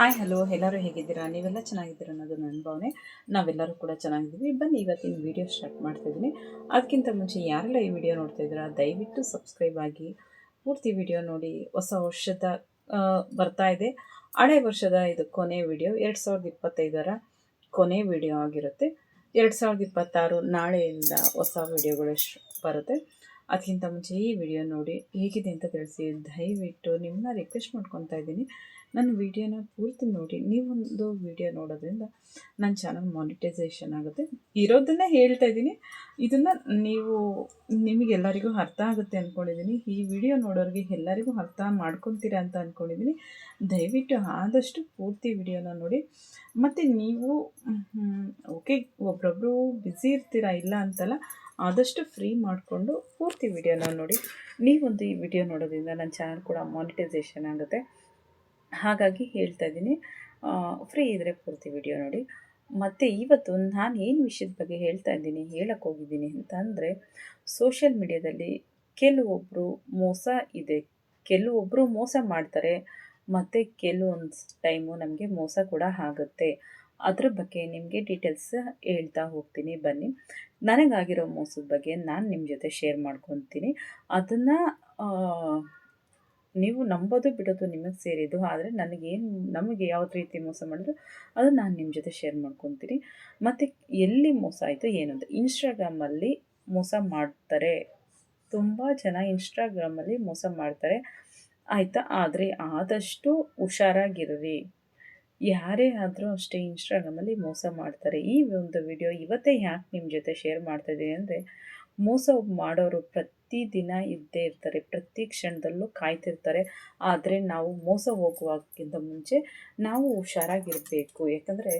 Hi hello ಎಲ್ಲರೂ ಹೇಗಿದ್ದೀರಾ? ನೀವೆಲ್ಲ ಚೆನ್ನಾಗಿದ್ದೀರಾ ಅನ್ನೋದು ನನ್ನ ಭಾವನೆ. ನಾವೆಲ್ಲರೂ ಕೂಡ ಚೆನ್ನಾಗಿದ್ದೀವಿ. ಬನ್ನಿ, ಇವತ್ತಿನ ವಿಡಿಯೋ ಸ್ಟಾರ್ಟ್ ಮಾಡ್ತಾಯಿದ್ದೀನಿ ಅದಕ್ಕಿಂತ ಮುಂಚೆ ಯಾರೆಲ್ಲ ಈ ವಿಡಿಯೋ ನೋಡ್ತಾ ಇದ್ದೀರಾ, ದಯವಿಟ್ಟು ಸಬ್ಸ್ಕ್ರೈಬ್ ಆಗಿ. ಪೂರ್ತಿ ವಿಡಿಯೋ ನೋಡಿ, ಹೊಸ ವರ್ಷದ ಬರ್ತಾ ಇದೆ. ಹಳೆ ವರ್ಷದ ಇದು ಕೊನೆ ವಿಡಿಯೋ ಎರಡು ಸಾವಿರದ ಇಪ್ಪತ್ತೈದರ ಕೊನೆ ವಿಡಿಯೋ ಆಗಿರುತ್ತೆ. ಎರಡು ಸಾವಿರದ ಇಪ್ಪತ್ತಾರು ನಾಳೆಯಿಂದ ಹೊಸ ವಿಡಿಯೋಗಳು ಬರುತ್ತೆ. ಅದಕ್ಕಿಂತ ಮುಂಚೆ ಈ ವಿಡಿಯೋ ನೋಡಿ, ಹೇಗಿದೆ ಅಂತ ತಿಳಿಸಿ. ದಯವಿಟ್ಟು ನಿಮ್ಮನ್ನ ರಿಕ್ವೆಸ್ಟ್ ಮಾಡ್ಕೊತಾ ಇದ್ದೀನಿ. ನನ್ನ ವಿಡಿಯೋನ ಪೂರ್ತಿ ನೋಡಿ. ನೀವೊಂದು ವಿಡಿಯೋ ನೋಡೋದ್ರಿಂದ ನನ್ನ ಚಾನಲ್ ಮಾನಿಟೈಸೇಷನ್ ಆಗುತ್ತೆ. ಇರೋದನ್ನೇ ಹೇಳ್ತಾ ಇದ್ದೀನಿ. ಇದನ್ನು ನೀವು ನಿಮಗೆಲ್ಲರಿಗೂ ಅರ್ಥ ಆಗುತ್ತೆ ಅಂದ್ಕೊಂಡಿದ್ದೀನಿ ಈ ವಿಡಿಯೋ ನೋಡೋರಿಗೆ ಎಲ್ಲರಿಗೂ ಅರ್ಥ ಮಾಡ್ಕೊತೀರಾ ಅಂತ ಅಂದ್ಕೊಂಡಿದ್ದೀನಿ ದಯವಿಟ್ಟು ಆದಷ್ಟು ಪೂರ್ತಿ ವಿಡಿಯೋನ ನೋಡಿ. ಮತ್ತು ನೀವು ಓಕೆ ಒಬ್ರೊಬ್ಬರು ಬ್ಯುಸಿ ಇರ್ತೀರಾ ಇಲ್ಲ ಅಂತಲ್ಲ, ಆದಷ್ಟು ಫ್ರೀ ಮಾಡಿಕೊಂಡು ಪೂರ್ತಿ ವಿಡಿಯೋನ ನೋಡಿ. ನೀವೊಂದು ಈ ವಿಡಿಯೋ ನೋಡೋದ್ರಿಂದ ನನ್ನ ಚಾನಲ್ ಕೂಡ ಮಾನಿಟೈಸೇಷನ್ ಆಗುತ್ತೆ. ಹಾಗಾಗಿ ಹೇಳ್ತಾ ಇದ್ದೀನಿ. ಫ್ರೀ ಇದ್ದರೆ ಪೂರ್ತಿ ವಿಡಿಯೋ ನೋಡಿ. ಮತ್ತು ಇವತ್ತು ನಾನು ಏನು ವಿಷಯದ ಬಗ್ಗೆ ಹೇಳ್ತಾ ಇದ್ದೀನಿ ಹೇಳಕ್ಕೆ ಹೋಗಿದ್ದೀನಿ ಅಂತ ಅಂದರೆ ಸೋಷಿಯಲ್ ಮೀಡ್ಯಾದಲ್ಲಿ ಕೆಲವೊಬ್ಬರು ಮೋಸ ಇದೆ. ಕೆಲವೊಬ್ಬರು ಮೋಸ ಮಾಡ್ತಾರೆ. ಮತ್ತು ಕೆಲವೊಂದು ಟೈಮು ನಮಗೆ ಮೋಸ ಕೂಡ ಆಗುತ್ತೆ. ಅದ್ರ ಬಗ್ಗೆ ನಿಮಗೆ ಡೀಟೇಲ್ಸ್ ಹೇಳ್ತಾ ಹೋಗ್ತೀನಿ. ಬನ್ನಿ. ನನಗಾಗಿರೋ ಮೋಸದ ಬಗ್ಗೆ ನಾನು ನಿಮ್ಮ ಜೊತೆ ಶೇರ್ ಮಾಡ್ಕೊತೀನಿ. ಅದನ್ನು ನೀವು ನಂಬೋದು ಬಿಡೋದು ನಿಮಗೆ ಸೇರಿದ್ದು, ಆದರೆ ನನಗೇನು ನಮಗೆ ಯಾವ ರೀತಿ ಮೋಸ ಮಾಡಿದ್ರು ಅದು ನಾನು ನಿಮ್ಮ ಜೊತೆ ಶೇರ್ ಮಾಡ್ಕೊತೀನಿ. ಮತ್ತು ಎಲ್ಲಿ ಮೋಸ ಆಯಿತು ಏನು ಅಂತ. ಇನ್ಸ್ಟಾಗ್ರಾಮಲ್ಲಿ ಮೋಸ ಮಾಡ್ತಾರೆ. ತುಂಬ ಜನ ಇನ್ಸ್ಟಾಗ್ರಾಮಲ್ಲಿ ಮೋಸ ಮಾಡ್ತಾರೆ. ಆಯಿತಾ? ಆದರೆ ಆದಷ್ಟು ಹುಷಾರಾಗಿರ್ರಿ ಯಾರೇ ಆದರೂ ಅಷ್ಟೇ ಇನ್ಸ್ಟಾಗ್ರಾಮಲ್ಲಿ ಮೋಸ ಮಾಡ್ತಾರೆ. ಈ ಒಂದು ವಿಡಿಯೋ ಇವತ್ತೇ ಯಾಕೆ ನಿಮ್ಮ ಜೊತೆ ಶೇರ್ ಮಾಡ್ತಾಯಿದ್ದೀನಿ ಅಂದರೆ ಮೋಸ ಮಾಡೋರು ಪ್ರತಿದಿನ ಇದ್ದೇ ಇರ್ತಾರೆ, ಪ್ರತಿ ಕ್ಷಣದಲ್ಲೂ ಕಾಯ್ತಿರ್ತಾರೆ. ಆದರೆ ನಾವು ಮೋಸ ಹೋಗುವಕ್ಕಿಂತ ಮುಂಚೆ ನಾವು ಹುಷಾರಾಗಿರಬೇಕು. ಯಾಕಂದರೆ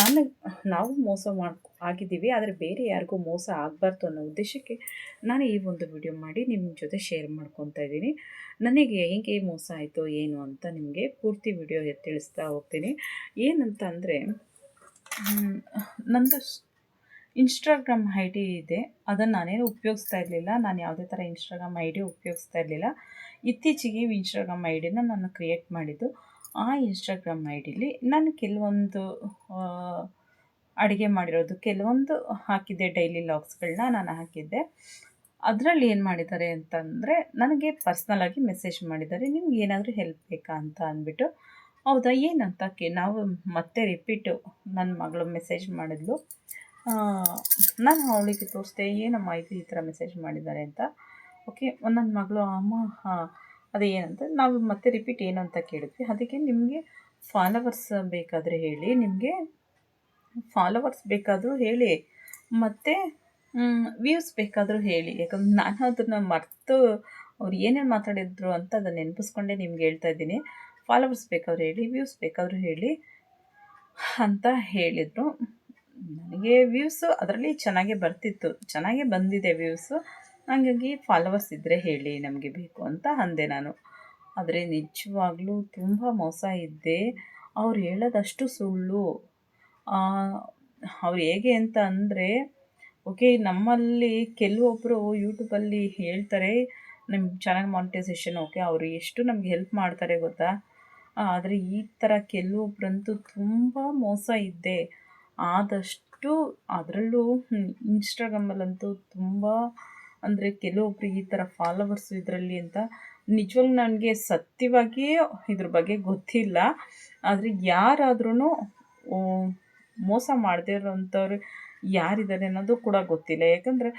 ನನಗೆ ನಾವು ಮೋಸ ಮಾಡಿ ಆಗಿದ್ದೀವಿ, ಆದರೆ ಬೇರೆ ಯಾರಿಗೂ ಮೋಸ ಆಗಬಾರ್ದು ಅನ್ನೋ ಉದ್ದೇಶಕ್ಕೆ ನಾನು ಈ ಒಂದು ವಿಡಿಯೋ ಮಾಡಿ ನಿಮ್ಮ ಜೊತೆ ಶೇರ್ ಮಾಡ್ಕೊತಾ ಇದ್ದೀನಿ. ನನಗೆ ಹೇಗೆ ಮೋಸ ಆಯಿತು, ಏನು ಅಂತ ನಿಮಗೆ ಪೂರ್ತಿ ವಿಡಿಯೋ ತಿಳಿಸ್ತಾ ಹೋಗ್ತೀನಿ. ಏನಂತ ಅಂದರೆ ನಂದು ಇನ್ಸ್ಟಾಗ್ರಾಮ್ ಐ ಡಿ ಇದೆ. ಅದನ್ನು ನಾನೇನು ಉಪಯೋಗಿಸ್ತಾ ಇರಲಿಲ್ಲ. ನಾನು ಯಾವುದೇ ಥರ ಇನ್ಸ್ಟಾಗ್ರಾಮ್ ಐ ಡಿ ಉಪಯೋಗಿಸ್ತಾ ಇರಲಿಲ್ಲ. ಇತ್ತೀಚೆಗೆ ಇನ್ಸ್ಟಾಗ್ರಾಮ್ ಐ ಡಿನ ನಾನು ಕ್ರಿಯೇಟ್ ಮಾಡಿದ್ದು. ಆ ಇನ್ಸ್ಟಾಗ್ರಾಮ್ ಐ ಡಿಲಿ ನಾನು ಕೆಲವೊಂದು ಅಡುಗೆ ಮಾಡಿರೋದು, ಕೆಲವೊಂದು ಹಾಕಿದ್ದೆ ಡೈಲಿ ಲಾಗ್ಸ್ಗಳನ್ನ ನಾನು ಹಾಕಿದ್ದೆ. ಅದರಲ್ಲಿ ಏನು ಮಾಡಿದ್ದಾರೆ ಅಂತಂದರೆ ನನಗೆ ಪರ್ಸ್ನಲಾಗಿ ಮೆಸೇಜ್ ಮಾಡಿದ್ದಾರೆ. ನಿಮ್ಗೆ ಏನಾದರೂ ಹೆಲ್ಪ್ ಬೇಕಾ ಅಂತ ಅಂದ್ಬಿಟ್ಟು. ಹೌದಾ, ಏನಂತ ಕೆ ನಾವು ಮತ್ತೆ ರಿಪೀಟು ನನ್ನ ಮಗಳು ಮೆಸೇಜ್ ಮಾಡಿದ್ಲು. ನಾನು ಅವಳಿಗೆ ತೋರಿಸ್ದೆ, ಏನಮ್ಮ ಇದು ಈ ಥರ ಮೆಸೇಜ್ ಮಾಡಿದ್ದಾರೆ ಅಂತ. ಓಕೆ ನನ್ನ ಮಗಳು, ಅಮ್ಮ ಅದೇ ಏನಂತ ನಾವು ಮತ್ತೆ ರಿಪೀಟ್ ಏನು ಅಂತ ಕೇಳಿದ್ವಿ. ಅದಕ್ಕೆ ನಿಮಗೆ ಫಾಲೋವರ್ಸ್ ಬೇಕಾದರೆ ಹೇಳಿ, ನಿಮಗೆ ಫಾಲೋವರ್ಸ್ ಬೇಕಾದರೂ ಹೇಳಿ, ಮತ್ತು ವ್ಯೂಸ್ ಬೇಕಾದರೂ ಹೇಳಿ. ಯಾಕಂದ್ರೆ ನಾನು ಅದನ್ನು ಮರೆತು ಅವ್ರು ಏನೇನು ಮಾತಾಡಿದ್ರು ಅಂತ ಅದನ್ನು ನೆನಪಿಸ್ಕೊಂಡೆ ನಿಮ್ಗೆ ಹೇಳ್ತಾ ಇದ್ದೀನಿ. ಫಾಲೋವರ್ಸ್ ಬೇಕಾದ್ರೂ ಹೇಳಿ ವ್ಯೂಸ್ ಬೇಕಾದರೂ ಹೇಳಿ ಅಂತ ಹೇಳಿದರು. ನನಗೆ ವ್ಯೂಸು ಅದರಲ್ಲಿ ಚೆನ್ನಾಗೇ ಬರ್ತಿತ್ತು. ಚೆನ್ನಾಗೇ ಬಂದಿದೆ ವ್ಯೂಸು ಹಾಗಾಗಿ ಫಾಲೋವರ್ಸ್ ಇದ್ದರೆ ಹೇಳಿ ನಮಗೆ ಬೇಕು ಅಂತ ಅಂದೆ ನಾನು. ಆದರೆ ನಿಜವಾಗ್ಲೂ ತುಂಬ ಮೋಸ ಇದ್ದೆ. ಅವ್ರು ಹೇಳೋದಷ್ಟು ಸುಳ್ಳು. ಅವ್ರು ಹೇಗೆ ಅಂತ ಅಂದರೆ ಓಕೆ ನಮ್ಮಲ್ಲಿ ಕೆಲವೊಬ್ಬರು ಯೂಟ್ಯೂಬಲ್ಲಿ ಹೇಳ್ತಾರೆ ನಿಮ್ಮ ಚಾನಲ್ ಮಾನಿಟೈಸೇಷನ್ ಓಕೆ ಅವರು ಎಷ್ಟು ನಮ್ಗೆ ಹೆಲ್ಪ್ ಮಾಡ್ತಾರೆ ಗೊತ್ತಾ? ಆದರೆ ಈ ಥರ ಕೆಲವೊಬ್ಬರಂತೂ ತುಂಬ ಮೋಸ ಇದ್ದೆ. ಆದಷ್ಟು ಅದರಲ್ಲೂ ಇನ್ಸ್ಟಾಗ್ರಾಮಲ್ಲಂತೂ ತುಂಬ ಅಂದರೆ ಕೆಲವೊಬ್ರು ಈ ಥರ ಫಾಲೋವರ್ಸು ಇದರಲ್ಲಿ ಅಂತ ನಿಜವಾಗ್ಲೂ ನನಗೆ ಸತ್ಯವಾಗಿಯೇ ಇದ್ರ ಬಗ್ಗೆ ಗೊತ್ತಿಲ್ಲ. ಆದರೆ ಯಾರಾದ್ರೂ ಮೋಸ ಮಾಡದೇ ಇರೋಂಥವ್ರು ಯಾರಿದ್ದಾರೆ ಅನ್ನೋದು ಕೂಡ ಗೊತ್ತಿಲ್ಲ. ಯಾಕಂದರೆ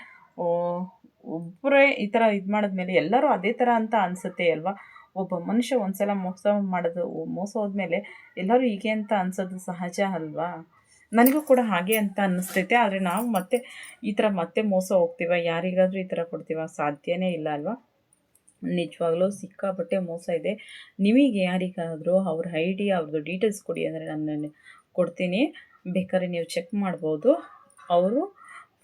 ಒಬ್ಬರೇ ಈ ಥರ ಇದು ಮಾಡಿದ್ಮೇಲೆ ಎಲ್ಲರೂ ಅದೇ ಥರ ಅಂತ ಅನಿಸುತ್ತೆ ಅಲ್ವಾ? ಒಬ್ಬ ಮನುಷ್ಯ ಒಂದ್ಸಲ ಮೋಸ ಮಾಡೋದು, ಮೋಸ ಹೋದ್ಮೇಲೆ ಎಲ್ಲರೂ ಹೀಗೆ ಅಂತ ಅನ್ಸೋದು ಸಹಜ ಅಲ್ವಾ? ನನಗೂ ಕೂಡ ಹಾಗೆ ಅಂತ ಅನ್ನಿಸ್ತೈತೆ, ಆದರೆ ನಾವು ಮತ್ತೆ ಈ ಥರ ಮತ್ತೆ ಮೋಸ ಹೋಗ್ತೀವ? ಯಾರಿಗಾದರೂ ಈ ಥರ ಕೊಡ್ತೀವ? ಸಾಧ್ಯನೇ ಇಲ್ಲ ಅಲ್ವಾ? ನಿಜವಾಗ್ಲೂ ಸಿಕ್ಕಾಪಟ್ಟೆ ಮೋಸ ಇದೆ. ನಿಮಗೆ ಯಾರಿಗಾದರೂ ಅವ್ರ ಐ ಡಿ ಅವ್ರದ್ದು ಡೀಟೇಲ್ಸ್ ಕೊಡಿ ಅಂದರೆ ನಾನು ಕೊಡ್ತೀನಿ. ಬೇಕಾದ್ರೆ ನೀವು ಚೆಕ್ ಮಾಡ್ಬೋದು. ಅವರು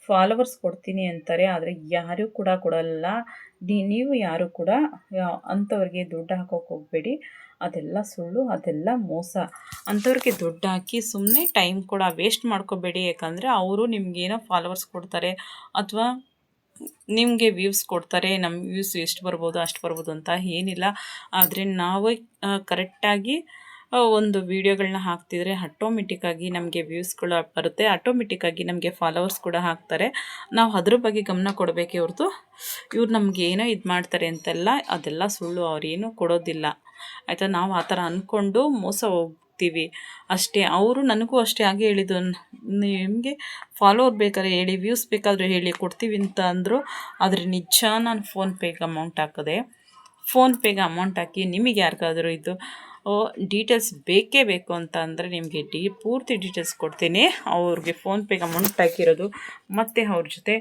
ಫಾಲೋವರ್ಸ್ ಕೊಡ್ತೀನಿ ಅಂತಾರೆ, ಆದರೆ ಯಾರೂ ಕೂಡ ಕೊಡಲ್ಲ. ನೀವು ಯಾರು ಕೂಡ ಅಂಥವ್ರಿಗೆ ದುಡ್ಡು ಹಾಕೋಕೆ ಹೋಗಬೇಡಿ. ಅದೆಲ್ಲ ಸುಳ್ಳು, ಅದೆಲ್ಲ ಮೋಸ. ಅಂಥವ್ರಿಗೆ ದುಡ್ಡು ಹಾಕಿ ಸುಮ್ಮನೆ ಟೈಮ್ ಕೂಡ ವೇಸ್ಟ್ ಮಾಡ್ಕೋಬೇಡಿ. ಯಾಕಂದರೆ ಅವರು ನಿಮಗೇನೋ ಫಾಲೋವರ್ಸ್ ಕೊಡ್ತಾರೆ ಅಥವಾ ನಿಮಗೆ ವ್ಯೂಸ್ ಕೊಡ್ತಾರೆ. ನಮ್ಮ ವ್ಯೂಸ್ ಎಷ್ಟು ಬರ್ಬೋದು, ಅಷ್ಟು ಬರ್ಬೋದು ಅಂತ ಏನಿಲ್ಲ. ಆದರೆ ನಾವೇ ಕರೆಕ್ಟಾಗಿ ಒಂದು ವೀಡಿಯೋಗಳನ್ನ ಹಾಕ್ತಿದ್ರೆ ಆಟೋಮೆಟಿಕ್ಕಾಗಿ ನಮಗೆ ವ್ಯೂಸ್ಗಳು ಬರುತ್ತೆ. ಆಟೋಮೆಟಿಕ್ಕಾಗಿ ನಮಗೆ ಫಾಲೋವರ್ಸ್ ಕೂಡ ಹಾಕ್ತಾರೆ. ನಾವು ಅದ್ರ ಬಗ್ಗೆ ಗಮನ ಕೊಡಬೇಕೇ ಹೊರತು ಇವ್ರು ನಮ್ಗೆ ಏನೋ ಇದು ಮಾಡ್ತಾರೆ ಅಂತೆಲ್ಲ ಅದೆಲ್ಲ ಸುಳ್ಳು ಅವ್ರೇನು ಕೊಡೋದಿಲ್ಲ. ಆಯಿತಾ? ನಾವು ಆ ಥರ ಅಂದ್ಕೊಂಡು ಮೋಸ ಹೋಗ್ತೀವಿ. ಅಷ್ಟೇ. ಅವರು ನನಗೂ ಅಷ್ಟೇ ಹಾಗೆ ಹೇಳಿದ್ದು. ನಿಮಗೆ ಫಾಲೋವರ್ ಬೇಕಾದ್ರೆ ಹೇಳಿ ವ್ಯೂಸ್ ಬೇಕಾದರೂ ಹೇಳಿ ಕೊಡ್ತೀವಿ ಅಂತ ಅಂದರು ಆದರೆ ನಿಜ ನಾನು ಫೋನ್ಪೇಗೆ ಅಮೌಂಟ್ ಹಾಕಿದೆ ಫೋನ್ಪೇಗೆ ಅಮೌಂಟ್ ಹಾಕಿ ನಿಮಗೆ ಯಾರಿಗಾದರೂ ಇದು ಡೀಟೇಲ್ಸ್ ಬೇಕೇ ಬೇಕು ಅಂತ ಅಂದರೆ ನಿಮಗೆ ಡಿ ಪೂರ್ತಿ ಡೀಟೇಲ್ಸ್ ಕೊಡ್ತೀನಿ. ಅವ್ರಿಗೆ ಫೋನ್ಪೇಗೆ ಅಮೌಂಟ್ ಹಾಕಿರೋದು ಮತ್ತು ಅವ್ರ ಜೊತೆ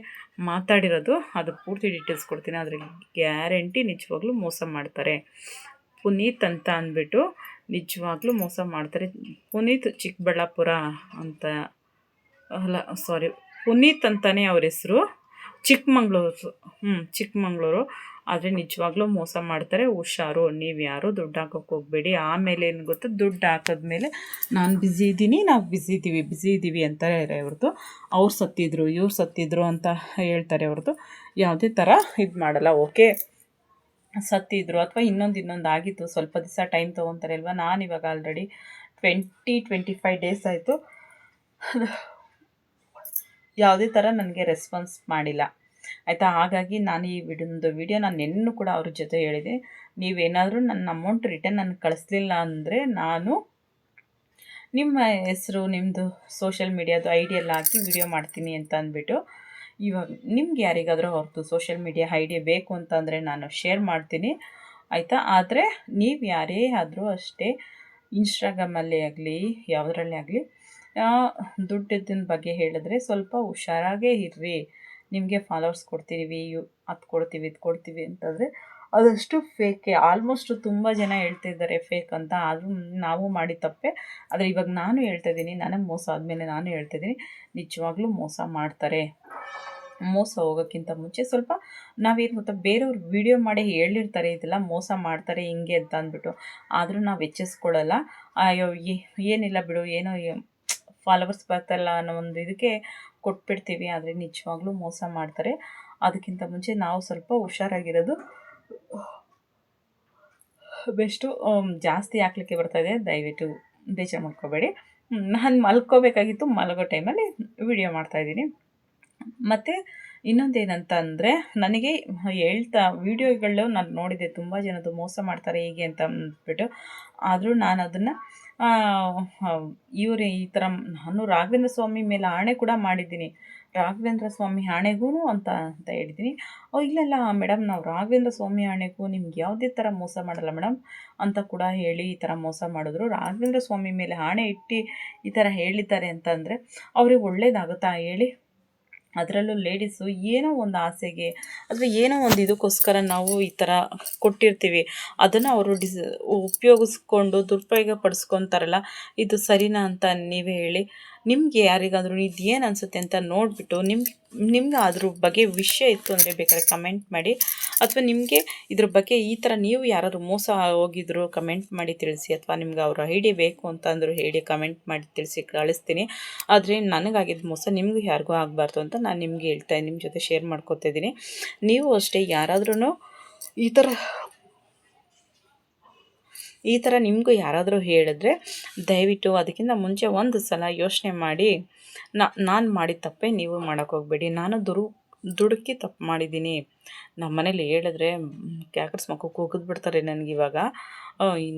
ಮಾತಾಡಿರೋದು, ಅದು ಪೂರ್ತಿ ಡೀಟೇಲ್ಸ್ ಕೊಡ್ತೀನಿ. ಅದ್ರ ಗ್ಯಾರಂಟಿ ನಿಜವಾಗ್ಲೂ ಮೋಸ ಮಾಡ್ತಾರೆ. ಪುನೀತ್ ಅಂತ ಅಂದ್ಬಿಟ್ಟು ನಿಜವಾಗ್ಲೂ ಮೋಸ ಮಾಡ್ತಾರೆ. ಪುನೀತ್ ಚಿಕ್ಕಬಳ್ಳಾಪುರ ಅಂತ, ಅಲ್ಲ ಸಾರಿ ಪುನೀತ್ ಅಂತಲೇ ಅವ್ರ ಹೆಸರು. ಚಿಕ್ಕಮಂಗ್ಳೂರು. ಹ್ಞೂ ಚಿಕ್ಕಮಂಗ್ಳೂರು. ಆದರೆ ನಿಜವಾಗ್ಲೂ ಮೋಸ ಮಾಡ್ತಾರೆ. ಹುಷಾರು ನೀವು ಯಾರು ದುಡ್ಡು ಹಾಕೋಕ್ಕೆ ಹೋಗಬೇಡಿ. ಆಮೇಲೆ ಏನು ಗೊತ್ತಾ? ದುಡ್ಡು ಹಾಕಿದ್ಮೇಲೆ ನಾನು ಬ್ಯುಸಿ ಇದ್ದೀನಿ ನಾವು ಬ್ಯುಸಿ ಇದ್ದೀವಿ ಬ್ಯುಸಿ ಇದ್ದೀವಿ ಅಂತಾರೆ ಅವ್ರದ್ದು ಅವ್ರು ಸತ್ತಿದ್ರು, ಇವ್ರು ಸತ್ತಿದ್ರು ಅಂತ ಹೇಳ್ತಾರೆ ಅವ್ರದ್ದು ಯಾವುದೇ ಥರ ಇದು ಮಾಡಲ್ಲ, ಓಕೆ? ಸತ್ತಿದ್ರು ಅಥವಾ ಇನ್ನೊಂದು ಇನ್ನೊಂದು ಆಗಿತ್ತು. ಸ್ವಲ್ಪ ದಿವಸ ಟೈಮ್ ತೊಗೊತಾರೆ ಅಲ್ವಾ? ನಾನು ಇವಾಗ already twenty twenty five days ಆಯಿತು. ಯಾವುದೇ ಥರ ನನಗೆ ರೆಸ್ಪಾನ್ಸ್ ಮಾಡಿಲ್ಲ. ಆಯಿತಾ? ಹಾಗಾಗಿ ನಾನು ಈ ವಿಡಿಯೊಂದು ವಿಡಿಯೋ ನಾನು ನೆನ್ನೂ ಕೂಡ ಅವ್ರ ಜೊತೆ ಹೇಳಿದೆ. ನೀವೇನಾದರೂ ನನ್ನ ಅಮೌಂಟ್ ರಿಟರ್ನ್ ನನಗೆ ಕಳಿಸ್ಲಿಲ್ಲ ಅಂದರೆ ನಾನು ನಿಮ್ಮ ಹೆಸರು ನಿಮ್ಮದು ಸೋಷಿಯಲ್ ಮೀಡಿಯಾದು ಐ ಡಿ ಎಲ್ಲ ಹಾಕಿ ವಿಡಿಯೋ ಮಾಡ್ತೀನಿ ಅಂತ ಅಂದ್ಬಿಟ್ಟು ಇವಾಗ ನಿಮ್ಗೆ ಯಾರಿಗಾದರೂ ಅವ್ರದ್ದು ಸೋಷಿಯಲ್ ಮೀಡಿಯಾ ಐ ಬೇಕು ಅಂತಂದರೆ ನಾನು ಶೇರ್ ಮಾಡ್ತೀನಿ. ಆಯಿತಾ? ಆದರೆ ನೀವು ಯಾರೇ ಆದರೂ ಅಷ್ಟೇ ಇನ್ಸ್ಟಾಗ್ರಾಮಲ್ಲೇ ಆಗಲಿ, ಯಾವುದರಲ್ಲೇ ಆಗಲಿ ದುಡ್ಡಿದ್ದಿನ ಬಗ್ಗೆ ಹೇಳಿದ್ರೆ ಸ್ವಲ್ಪ ಹುಷಾರಾಗೇ ಇರ್ರಿ. ನಿಮಗೆ ಫಾಲೋವರ್ಸ್ ಕೊಡ್ತೀವಿ, ಯು, ಅದು ಕೊಡ್ತೀವಿ, ಇದು ಕೊಡ್ತೀವಿ ಅಂತಂದರೆ ಅದಷ್ಟು ಫೇಕೆ ಆಲ್ಮೋಸ್ಟ್ ತುಂಬ ಜನ ಹೇಳ್ತಿದ್ದಾರೆ ಫೇಕ್ ಅಂತ. ಆದರೂ ನಾವು ಮಾಡಿ ತಪ್ಪೆ. ಆದರೆ ಇವಾಗ ನಾನು ಹೇಳ್ತಾ ಇದ್ದೀನಿ, ನನಗೆ ಮೋಸ ಆದಮೇಲೆ ನಾನು ಹೇಳ್ತಿದ್ದೀನಿ ನಿಜವಾಗ್ಲೂ ಮೋಸ ಮಾಡ್ತಾರೆ. ಮೋಸ ಹೋಗೋಕ್ಕಿಂತ ಮುಂಚೆ ಸ್ವಲ್ಪ ನಾವೇನು ಗೊತ್ತಾ, ಬೇರೆಯವ್ರು ವಿಡಿಯೋ ಮಾಡಿ ಹೇಳಿರ್ತಾರೆ, ಇದೆಲ್ಲ ಮೋಸ ಮಾಡ್ತಾರೆ, ಹಿಂಗೆ ಅಂತ ಅಂದ್ಬಿಟ್ಟು. ಆದರೂ ನಾವು ಎಚ್ಚರಿಸ್ಕೊಳ್ಳಲ್ಲ ಅಯ್ಯೋ ಏನಿಲ್ಲ ಬಿಡು, ಏನೋ ಫಾಲೋವರ್ಸ್ ಬರ್ತಾರಲ್ಲ ಅನ್ನೋ ಒಂದು ಇದಕ್ಕೆ ಕೊಟ್ಬಿಡ್ತೀವಿ. ಆದರೆ ನಿಜವಾಗ್ಲೂ ಮೋಸ ಮಾಡ್ತಾರೆ. ಅದಕ್ಕಿಂತ ಮುಂಚೆ ನಾವು ಸ್ವಲ್ಪ ಹುಷಾರಾಗಿರೋದು, ಬೆಸ್ಟು ಜಾಸ್ತಿ ಹಾಕ್ಲಿಕ್ಕೆ ಬರ್ತಾಯಿದೆ ದಯವಿಟ್ಟು ಬೇಜಾರು ಮಾಡ್ಕೋಬೇಡಿ. ನಾನು ಮಲ್ಕೋಬೇಕಾಗಿತ್ತು. ಮಲಗೋ ಟೈಮಲ್ಲಿ ವಿಡಿಯೋ ಮಾಡ್ತಾಯಿದ್ದೀನಿ ಮತ್ತು ಇನ್ನೊಂದೇನಂತ ಅಂದರೆ, ನನಗೆ ಹೇಳ್ತಾ ವೀಡಿಯೋಗಳು ನಾನು ನೋಡಿದೆ. ತುಂಬ ಜನದ್ದು ಮೋಸ ಮಾಡ್ತಾರೆ, ಹೀಗೆ ಅಂತ ಅಂದ್ಬಿಟ್ಟು. ಆದರೂ ನಾನು ಅದನ್ನು ಇವರು, ಈ ಥರ ನಾನು ರಾಘವೇಂದ್ರ ಸ್ವಾಮಿ ಮೇಲೆ ಆಣೆ ಕೂಡ ಮಾಡಿದ್ದೀನಿ. ರಾಘವೇಂದ್ರ ಸ್ವಾಮಿ ಆಣೆಗೂ ಅಂತ ಅಂತ ಹೇಳಿದ್ದೀನಿ. ಓ ಇಲ್ಲ ಮೇಡಮ್ ನಾವು ರಾಘವೇಂದ್ರ ಸ್ವಾಮಿ ಆಣೆಗೂ ನಿಮ್ಗೆ ಯಾವುದೇ ಥರ ಮೋಸ ಮಾಡಲ್ಲ ಮೇಡಮ್ ಅಂತ ಕೂಡ ಹೇಳಿ ಈ ಥರ ಮೋಸ ಮಾಡಿದ್ರು. ರಾಘವೇಂದ್ರ ಸ್ವಾಮಿ ಮೇಲೆ ಆಣೆ ಇಟ್ಟು ಈ ಥರ ಹೇಳಿದ್ದಾರೆ ಅಂತಂದರೆ ಅವ್ರಿಗೆ ಒಳ್ಳೇದಾಗುತ್ತಾ ಹೇಳಿ? ಅದರಲ್ಲೂ ಲೇಡೀಸು ಏನೋ ಒಂದು ಆಸೆಗೆ ಅಥವಾ ಏನೋ ಒಂದು ಇದಕ್ಕೋಸ್ಕರ ನಾವು ಈ ಥರ ಕೊಟ್ಟಿರ್ತೀವಿ. ಅದನ್ನು ಅವರು ಡಿಸ್ ಉಪಯೋಗಿಸ್ಕೊಂಡು ದುರುಪಯೋಗ ಪಡಿಸ್ಕೊತಾರಲ್ಲ, ಇದು ಸರಿನಾ ಅಂತ ನೀವೇ ಹೇಳಿ. ನಿಮಗೆ ಯಾರಿಗಾದರೂ ಇದು ಏನು ಅನಿಸುತ್ತೆ ಅಂತ ನೋಡಿಬಿಟ್ಟು ನಿಮ್ಮ ನಿಮ್ಗೆ ಅದ್ರ ಬಗ್ಗೆ ವಿಷಯ ಇತ್ತು ಅಂದರೆ ಬೇಕಾದ್ರೆ ಕಮೆಂಟ್ ಮಾಡಿ. ಅಥವಾ ನಿಮಗೆ ಇದ್ರ ಬಗ್ಗೆ ಈ ಥರ ನೀವು ಯಾರಾದರೂ ಮೋಸ ಹೋಗಿದ್ರು ಕಮೆಂಟ್ ಮಾಡಿ ತಿಳಿಸಿ. ಅಥವಾ ನಿಮ್ಗೆ ಅವ್ರ ಐಡಿ ಬೇಕು ಅಂತ ಅಂದರು ಹೇಳಿ ಕಮೆಂಟ್ ಮಾಡಿ ತಿಳಿಸಿ ಕಳಿಸ್ತೀನಿ. ಆದರೆ ನನಗಾಗಿದ್ದ ಮೋಸ ನಿಮಗೂ ಯಾರಿಗೂ ಆಗಬಾರ್ದು ಅಂತ ನಾನು ನಿಮಗೆ ಹೇಳ್ತಾ ನಿಮ್ಮ ಜೊತೆ ಶೇರ್ ಮಾಡ್ಕೋತಿದ್ದೀನಿ ನೀವು ಅಷ್ಟೇ ಯಾರಾದ್ರೂ ಈ ಥರ ಈ ಥರ ನಿಮಗೂ ಯಾರಾದರೂ ಹೇಳಿದ್ರೆ ದಯವಿಟ್ಟು ಅದಕ್ಕಿಂತ ಮುಂಚೆ ಒಂದು ಸಲ ಯೋಚನೆ ಮಾಡಿ ನಾನು ಮಾಡಿದ ತಪ್ಪೇ ನೀವು ಮಾಡೋಕ್ಕೆ ಹೋಗಬೇಡಿ. ನಾನು ದುರು, ದುಡುಕಿ ತಪ್ಪು ಮಾಡಿದ್ದೀನಿ. ನಮ್ಮ ಮನೇಲಿ ಹೇಳಿದ್ರೆ ಕ್ಯಾಕರ್ಸ್ ಮಕ್ಕಳು ಕೂಗಿದ್ಬಿಡ್ತಾರೆ ಇವಾಗ.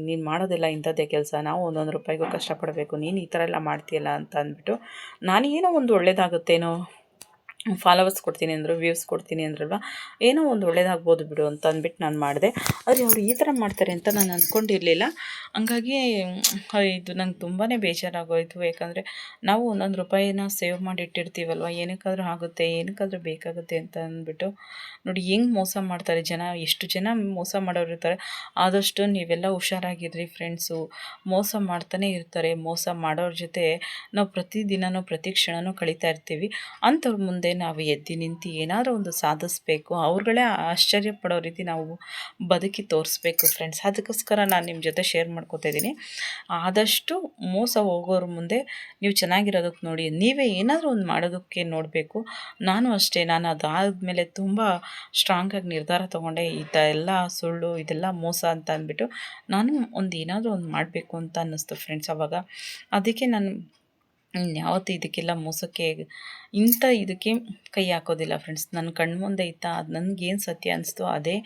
ನೀನು ಮಾಡೋದಿಲ್ಲ ಇಂಥದ್ದೇ ಕೆಲಸ. ನಾವು ಒಂದೊಂದು ರೂಪಾಯಿಗೂ ಕಷ್ಟಪಡಬೇಕು. ನೀನು ಈ ಥರ ಎಲ್ಲ ಮಾಡ್ತೀಯಲ್ಲ ಅಂತ ಅಂದ್ಬಿಟ್ಟು, ನಾನು ಏನೋ ಒಂದು ಒಳ್ಳೇದಾಗುತ್ತೇನೋ? ಫಾಲೋವರ್ಸ್ ಕೊಡ್ತೀನಿ ಅಂದರು ವ್ಯೂಸ್ ಕೊಡ್ತೀನಿ ಅಂದ್ರಲ್ವ? ಏನೋ ಒಂದು ಒಳ್ಳೇದಾಗ್ಬೋದು ಬಿಡು ಅಂತ ಅಂದ್ಬಿಟ್ಟು ನಾನು ಮಾಡಿದೆ. ಆದರೆ ಅವರು ಈ ಥರ ಮಾಡ್ತಾರೆ ಅಂತ ನಾನು ಅಂದ್ಕೊಂಡಿರಲಿಲ್ಲ ಹಂಗಾಗಿ ಇದು ನಂಗೆ ತುಂಬಾ ಬೇಜಾರಾಗೋಯಿತು. ಯಾಕಂದರೆ ನಾವು ಒಂದೊಂದು ರೂಪಾಯಿನ ಸೇವ್ ಮಾಡಿ ಇಟ್ಟಿರ್ತೀವಲ್ವ ಏನಕ್ಕಾದರೂ ಆಗುತ್ತೆ, ಏನಕ್ಕಾದರೂ ಬೇಕಾಗುತ್ತೆ ಅಂತ ಅಂದ್ಬಿಟ್ಟು. ನೋಡಿ, ಹೆಂಗೆ ಮೋಸ ಮಾಡ್ತಾರೆ ಜನ? ಎಷ್ಟು ಜನ ಮೋಸ ಮಾಡೋರು ಇರ್ತಾರೆ? ಆದಷ್ಟು ನೀವೆಲ್ಲ ಹುಷಾರಾಗಿದ್ರಿ ಫ್ರೆಂಡ್ಸು ಮೋಸ ಮಾಡ್ತಾನೆ ಇರ್ತಾರೆ. ಮೋಸ ಮಾಡೋರ ಜೊತೆ ನಾವು ಪ್ರತಿದಿನವೂ ಪ್ರತಿ ಕ್ಷಣವೂ ಕಳೀತಾ ಇರ್ತೀವಿ. ಅಂಥವ್ರ ಮುಂದೆ ನಾವು ಎದ್ದು ನಿಂತು ಏನಾದರೂ ಒಂದು ಸಾಧಿಸ್ಬೇಕು, ಅವ್ರುಗಳೇ ಆಶ್ಚರ್ಯ ಪಡೋ ರೀತಿ ನಾವು ಬದುಕಿ ತೋರಿಸ್ಬೇಕು ಫ್ರೆಂಡ್ಸ್ ಅದಕ್ಕೋಸ್ಕರ ನಾನು ನಿಮ್ಮ ಜೊತೆ ಶೇರ್ ಮಾಡ್ಕೋತಾ ಇದ್ದೀನಿ. ಆದಷ್ಟು ಮೋಸ ಹೋಗೋರ ಮುಂದೆ ನೀವು ಚೆನ್ನಾಗಿರೋದಕ್ಕೆ ನೋಡಿ, ನೀವೇ ಏನಾದರೂ ಒಂದು ಮಾಡೋದಕ್ಕೆ ನೋಡಬೇಕು. ನಾನು ಅಷ್ಟೇ, ನಾನು ಅದಾದಮೇಲೆ ತುಂಬ ಸ್ಟ್ರಾಂಗಾಗಿ ನಿರ್ಧಾರ ತೊಗೊಂಡೆ ಎಲ್ಲ ಸುಳ್ಳು, ಇದೆಲ್ಲ ಮೋಸ ಅಂತ ಅಂದ್ಬಿಟ್ಟು ನಾನು ಒಂದು ಏನಾದರೂ ಒಂದು ಮಾಡಬೇಕು ಅಂತ ಅನ್ನಿಸ್ತು ಫ್ರೆಂಡ್ಸ್ ಅವಾಗ. ಅದಕ್ಕೆ ನಾನು ಯಾವತ್ತೂ ಇದಕ್ಕೆಲ್ಲ ಮೋಸಕ್ಕೆ ಇಂಥ ಇದಕ್ಕೆ ಕೈ ಹಾಕೋದಿಲ್ಲ ಫ್ರೆಂಡ್ಸ್ ನನ್ನ ಕಣ್ಮುಂದೆ ಇತ್ತ ಅದು ನನಗೇನು ಸತ್ಯ ಅನ್ನಿಸ್ತು ಅದೇ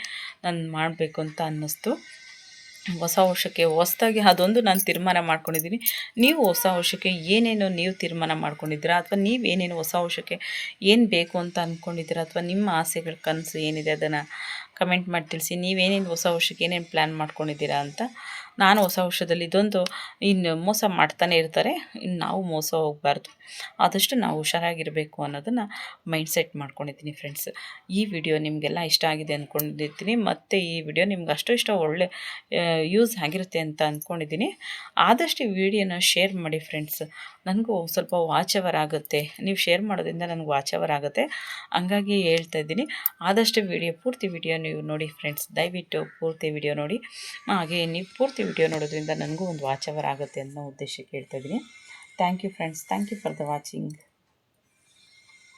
ನಾನು ಮಾಡಬೇಕು ಅಂತ ಅನ್ನಿಸ್ತು. ಹೊಸ ವರ್ಷಕ್ಕೆ ಹೊಸದಾಗಿ ಅದೊಂದು ನಾನು ತೀರ್ಮಾನ ಮಾಡ್ಕೊಂಡಿದ್ದೀನಿ ನೀವು ಹೊಸ ವರ್ಷಕ್ಕೆ ಏನೇನು ನೀವು ತೀರ್ಮಾನ ಮಾಡ್ಕೊಂಡಿದ್ದೀರಾ? ಅಥವಾ ನೀವೇನೇನು ಹೊಸ ವರ್ಷಕ್ಕೆ ಏನು ಬೇಕು ಅಂತ ಅಂದ್ಕೊಂಡಿದ್ದೀರಾ ಅಥವಾ ನಿಮ್ಮ ಆಸೆಗಳ ಕನಸು ಏನಿದೆ ಅದನ್ನು ಕಮೆಂಟ್ ಮಾಡಿ ತಿಳಿಸಿ. ನೀವೇನೇನು ಹೊಸ ವರ್ಷಕ್ಕೆ ಏನೇನು ಪ್ಲ್ಯಾನ್ ಮಾಡ್ಕೊಂಡಿದ್ದೀರಾ ಅಂತ ನಾನು ಹೊಸ ವರ್ಷದಲ್ಲಿ ಇದೊಂದು ಇನ್ನು ಮೋಸ ಮಾಡ್ತಾನೆ ಇರ್ತಾರೆ, ಇನ್ನು ನಾವು ಮೋಸ ಹೋಗಬಾರ್ದು. ಆದಷ್ಟು ನಾವು ಹುಷಾರಾಗಿರಬೇಕು ಅನ್ನೋದನ್ನು ಮೈಂಡ್ ಸೆಟ್ ಮಾಡ್ಕೊಂಡಿದ್ದೀನಿ ಫ್ರೆಂಡ್ಸ್ ಈ ವಿಡಿಯೋ ನಿಮಗೆಲ್ಲ ಇಷ್ಟ ಆಗಿದೆ ಅಂದ್ಕೊಂಡಿರ್ತೀನಿ ಮತ್ತು ಈ ವಿಡಿಯೋ ನಿಮ್ಗೆ ಅಷ್ಟು ಇಷ್ಟ ಒಳ್ಳೆ ಯೂಸ್ ಆಗಿರುತ್ತೆ ಅಂತ ಅಂದ್ಕೊಂಡಿದ್ದೀನಿ ಆದಷ್ಟು ವಿಡಿಯೋನ ಶೇರ್ ಮಾಡಿ ಫ್ರೆಂಡ್ಸ್ ನನಗೂ ಸ್ವಲ್ಪ ವಾಚವರ್ ಆಗುತ್ತೆ. ನೀವು ಶೇರ್ ಮಾಡೋದ್ರಿಂದ ನನಗೆ ವಾಚವರ್ ಆಗುತ್ತೆ. ಹಂಗಾಗಿ ಹೇಳ್ತಾ ಇದ್ದೀನಿ. ಆದಷ್ಟು ವಿಡಿಯೋ ಪೂರ್ತಿ ವಿಡಿಯೋ ನೀವು ನೋಡಿ ಫ್ರೆಂಡ್ಸ್ ದಯವಿಟ್ಟು ಪೂರ್ತಿ ವಿಡಿಯೋ ನೋಡಿ. ಹಾಗೆ ನೀವು ಪೂರ್ತಿ ವಿಡಿಯೋ ನೋಡೋದ್ರಿಂದ ನನಗೂ ಒಂದು ವಾಚ್ ಅವರ್ ಆಗುತ್ತೆ ಅನ್ನೋ ಉದ್ದೇಶಕ್ಕೆ ಹೇಳ್ತಾ ಇದ್ದೀನಿ. Thank you friends thank you for the watching